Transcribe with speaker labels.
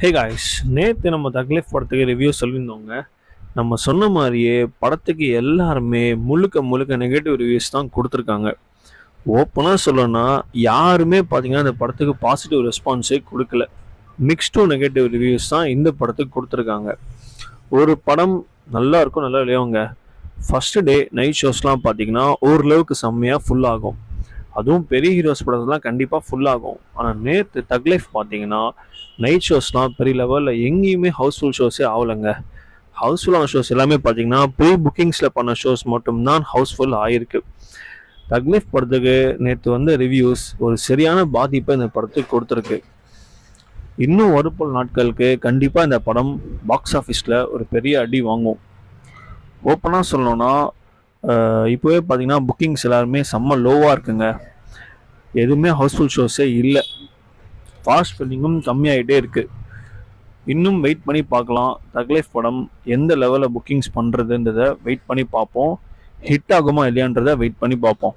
Speaker 1: Hey guys நேற்று நம்ம தக்லீஃப் படத்துக்கு ரிவ்யூ சொல்லியிருந்தோங்க. நம்ம சொன்ன மாதிரியே படத்துக்கு எல்லாருமே முழுக்க முழுக்க நெகட்டிவ் ரிவ்யூஸ் தான் கொடுத்துருக்காங்க. ஓப்பனாக சொல்லணும்னா யாருமே பார்த்தீங்கன்னா இந்த படத்துக்கு பாசிட்டிவ் ரெஸ்பான்ஸே கொடுக்கல. மிக்ஸ்டு நெகட்டிவ் ரிவ்யூஸ் தான் இந்த படத்துக்கு கொடுத்துருக்காங்க. ஒரு படம் நல்லா இருக்கும் நல்லா இல்லையோங்க ஃபஸ்ட்டு டே நைட் ஷோஸ்லாம் பார்த்தீங்கன்னா ஓரளவுக்கு செம்மையாக ஃபுல் ஆகும். அதுவும் பெரிய ஹீரோஸ் படத்துலாம் கண்டிப்பாக ஃபுல் ஆகும். ஆனால் நேற்று தக் லைஃப் பார்த்தீங்கன்னா நைட் ஷோஸ்லாம் பெரிய லெவலில் எங்கேயுமே ஹவுஸ்ஃபுல் ஷோஸே ஆகலைங்க ஹவுஸ்ஃபுல்லான ஷோஸ் எல்லாமே பார்த்தீங்கன்னா ப்ரீ புக்கிங்ஸில் பண்ண ஷோஸ் மட்டும்தான் ஹவுஸ்ஃபுல் ஆகிருக்கு தக்லீஃப் படத்துக்கு நேற்று வந்த ரிவ்யூஸ் ஒரு சரியான பாதிப்பை இந்த படத்துக்கு கொடுத்துருக்கு. இன்னும் வரப்போல் நாட்களுக்கு கண்டிப்பாக இந்த படம் பாக்ஸ் ஆஃபீஸில் ஒரு பெரிய அடி வாங்கும். ஓப்பனாக சொல்லணும்னா இப்போவே பார்த்தீங்கன்னா புக்கிங்ஸ் எல்லாருமே செம்ம லோவாக இருக்குங்க. எதுவுமே ஹவுஸ்ஃபுல் ஷோஸே இல்லை. ஃபாஸ்ட் ஃபில்லிங்கும் கம்மியாகிட்டே இருக்குது இன்னும் வெயிட் பண்ணி பார்க்கலாம். தக்லைஃப் படம் எந்த லெவலில் புக்கிங்ஸ் பண்ணுறதுன்றதை வெயிட் பண்ணி பார்ப்போம். ஹிட் ஆகுமா இல்லையான்றதை வெயிட் பண்ணி பார்ப்போம்.